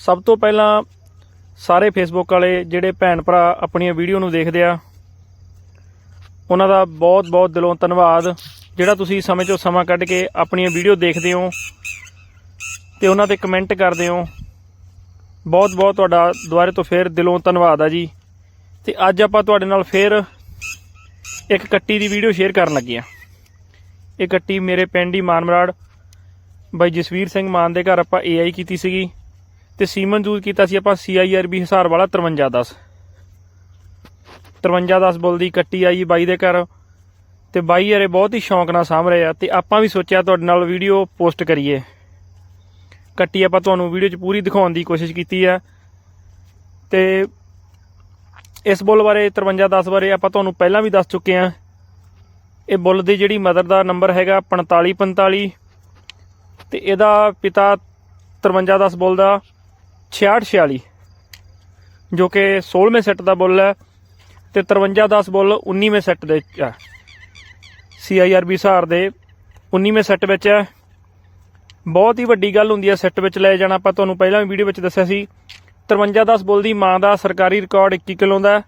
ਸਭ ਤੋਂ ਪਹਿਲਾਂ ਸਾਰੇ ਫੇਸਬੁੱਕ ਵਾਲੇ ਜਿਹੜੇ ਭੈਣ ਭਰਾ ਆਪਣੀਆਂ ਵੀਡੀਓ ਨੂੰ ਦੇਖਦੇ ਆ, ਉਹਨਾਂ ਦਾ ਬਹੁਤ ਬਹੁਤ ਦਿਲੋਂ ਧੰਨਵਾਦ। ਜਿਹੜਾ ਤੁਸੀਂ ਸਮੇਂ ਚੋਂ ਸਮਾਂ ਕੱਢ ਕੇ ਆਪਣੀਆਂ ਵੀਡੀਓ ਦੇਖਦੇ ਹੋ ਤੇ ਉਹਨਾਂ ਤੇ ਕਮੈਂਟ ਕਰਦੇ ਹੋ, ਬਹੁਤ ਬਹੁਤ ਤੁਹਾਡਾ ਦੁਬਾਰੇ ਤੋਂ ਫੇਰ ਦਿਲੋਂ ਧੰਨਵਾਦ ਆ ਜੀ। ਤੇ ਅੱਜ ਆਪਾਂ ਤੁਹਾਡੇ ਨਾਲ ਫੇਰ ਇੱਕ ਕੱਟੀ ਦੀ ਵੀਡੀਓ ਸ਼ੇਅਰ ਕਰਨ ਲੱਗੇ ਆ। ਇਹ ਕੱਟੀ ਮੇਰੇ ਪਿੰਡ ਹੀ ਮਾਨਮਰਾੜ ਬਾਈ ਜਸਵੀਰ ਸਿੰਘ ਮਾਨ ਦੇ ਘਰ ਆਪਾਂ ਏਆਈ ਕੀਤੀ ਸੀਗੀ। ਤੇ ਸੀਮਨ ਯੂਜ਼ ਕੀਤਾ ਸੀ ਆਪਾਂ ਸੀਆਈਆਰਬੀ ਹਿਸਾਰ ਵਾਲਾ 5310 5310 ਬੁੱਲ ਦੀ ਕੱਟੀ ਆਈ ਬਾਈ ਦੇ ਘਰ ਤੇ ਬਾਈ ਯਾਰੇ ਬਹੁਤ ਹੀ ਸ਼ੌਂਕ ਨਾਲ ਸਾਂਭ ਰਹੇ ਆ ਤੇ ਆਪਾਂ ਵੀ ਸੋਚਿਆ ਤੁਹਾਡੇ ਨਾਲ ਵੀਡੀਓ ਪੋਸਟ ਕਰੀਏ। ਕੱਟੀ ਆਪਾਂ ਤੁਹਾਨੂੰ ਵੀਡੀਓ 'ਚ ਪੂਰੀ ਦਿਖਾਉਣ ਦੀ ਕੋਸ਼ਿਸ਼ ਕੀਤੀ ਆ। ਤੇ ਇਸ ਬੁੱਲ ਬਾਰੇ 5310 ਬਾਰੇ ਆਪਾਂ ਤੁਹਾਨੂੰ ਪਹਿਲਾਂ ਵੀ ਦੱਸ ਚੁੱਕੇ ਆ। ਇਹ ਬੁੱਲ ਦੀ ਜਿਹੜੀ ਮਦਰ ਦਾ ਨੰਬਰ ਹੈਗਾ 4545 ਤੇ ਇਹਦਾ ਪਿਤਾ 5310 ਬੁੱਲ ਦਾ 6646 ਜੋ ਕਿ 16ਵੇਂ ਸੈੱਟ ਦਾ ਬੁੱਲ ਹੈ ਤੇ 5310 ਬੁੱਲ 19ਵੇਂ ਸੈੱਟ ਦੇ ਵਿੱਚ ਹੈ। ਸੀਆਈਆਰਬੀ ਸਹਾਰ ਦੇ 19ਵੇਂ ਸੈੱਟ ਵਿੱਚ ਹੈ। ਬਹੁਤ ਹੀ ਵੱਡੀ ਗੱਲ ਹੁੰਦੀ ਹੈ ਸੈੱਟ ਵਿੱਚ ਲੈ ਜਾਣਾ। ਆਪਾਂ ਤੁਹਾਨੂੰ ਪਹਿਲਾਂ ਵੀ ਵੀਡੀਓ ਵਿੱਚ ਦੱਸਿਆ ਸੀ 5310 ਬੁੱਲ ਦੀ ਮਾਂ ਦਾ ਸਰਕਾਰੀ ਰਿਕਾਰਡ 21 ਕਿਲੋ ਦਾ ਹੈ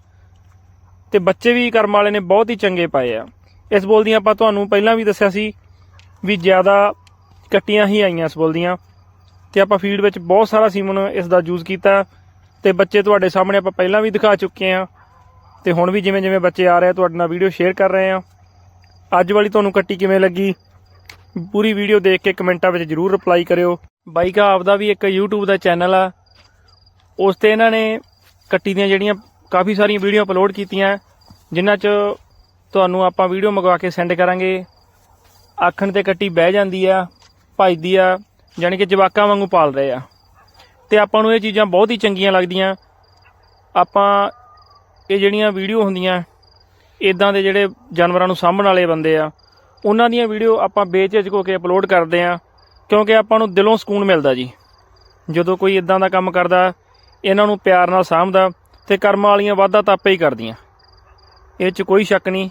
ਤੇ ਬੱਚੇ ਵੀ ਕਰਮ ਵਾਲੇ ਨੇ ਬਹੁਤ ਹੀ ਚੰਗੇ ਪਾਏ ਆ। ਇਸ ਬੁੱਲ ਦੀਆਂ ਆਪਾਂ ਤੁਹਾਨੂੰ ਪਹਿਲਾਂ ਵੀ ਦੱਸਿਆ ਸੀ ਵੀ ਜ਼ਿਆਦਾ ਕੱਟੀਆਂ ਹੀ ਆਈਆਂ ਇਸ ਬੁੱਲ ਦੀਆਂ। ਤੇ ਆਪਾਂ ਫੀਡ ਵਿੱਚ ਬਹੁਤ ਸਾਰਾ ਸੀਮਨ ਇਸ ਦਾ ਯੂਜ਼ ਕੀਤਾ ਤੇ ਬੱਚੇ ਤੁਹਾਡੇ ਸਾਹਮਣੇ ਆਪਾਂ ਪਹਿਲਾਂ ਵੀ ਦਿਖਾ ਚੁੱਕੇ ਆ ਤੇ ਹੁਣ ਵੀ ਜਿਵੇਂ ਜਿਵੇਂ ਬੱਚੇ ਆ ਰਹੇ ਆ, ਤੁਹਾਡੇ ਨਾਲ ਵੀਡੀਓ ਸ਼ੇਅਰ ਕਰ ਰਹੇ ਆ ਅੱਜ ਵਾਲੀ ਤੁਹਾਨੂੰ ਕੱਟੀ ਕਿਵੇਂ ਲੱਗੀ? ਪੂਰੀ ਵੀਡੀਓ ਦੇਖ ਕੇ ਕਮੈਂਟਾਂ ਵਿੱਚ ਜਰੂਰ ਰਿਪਲਾਈ ਕਰਿਓ। ਬਾਈ ਕਾ, ਆਪਦਾ ਵੀ ਇੱਕ YouTube ਦਾ ਚੈਨਲ ਆ। ਉਸ ਤੇ ਇਹਨਾਂ ਨੇ ਕੱਟੀ ਦੀਆਂ ਜਿਹੜੀਆਂ ਕਾਫੀ ਸਾਰੀਆਂ ਵੀਡੀਓ ਅਪਲੋਡ ਕੀਤੀਆਂ, ਜਿਨ੍ਹਾਂ 'ਚ ਤੁਹਾਨੂੰ ਆਪਾਂ ਵੀਡੀਓ ਮੰਗਵਾ ਕੇ ਸੈਂਡ ਕਰਾਂਗੇ। ਆਖਣ ਤੇ ਕੱਟੀ ਬਹਿ ਜਾਂਦੀ ਆ, ਭੱਜਦੀ ਆ। ਯਾਨੀ ਕਿ ਜਵਾਕਾਂ ਵਾਂਗੂ ਪਾਲ ਰਹੇ ਆ। ਤੇ ਆਪਾਂ ਨੂੰ ਇਹ ਚੀਜ਼ਾਂ ਬਹੁਤ ਹੀ ਚੰਗੀਆਂ ਲੱਗਦੀਆਂ। ਆਪਾਂ ਇਹ ਜਿਹੜੀਆਂ ਵੀਡੀਓ ਹੁੰਦੀਆਂ ਇਦਾਂ ਦੇ ਜਿਹੜੇ ਜਾਨਵਰਾਂ ਨੂੰ ਸਾਂਭਣ ਵਾਲੇ ਬੰਦੇ ਆ, ਉਹਨਾਂ ਦੀਆਂ ਵੀਡੀਓ ਆਪਾਂ ਬੇਝਿਜਕ ਹੋ ਕੇ ਅਪਲੋਡ ਕਰਦੇ ਆ, ਕਿਉਂਕਿ ਆਪਾਂ ਨੂੰ ਦਿਲੋਂ ਸਕੂਨ ਮਿਲਦਾ ਜੀ। ਜਦੋਂ ਕੋਈ ਇਦਾਂ ਦਾ ਕੰਮ ਕਰਦਾ, ਇਹਨਾਂ ਨੂੰ ਪਿਆਰ ਨਾਲ ਸਾਂਭਦਾ ਤੇ ਕਰਮਾਂ ਵਾਲੀਆਂ ਵਾਧਾ ਤਾਂ ਆਪੇ ਹੀ ਕਰਦੀਆਂ। ਇਹ 'ਚ ਕੋਈ ਸ਼ੱਕ ਨਹੀਂ।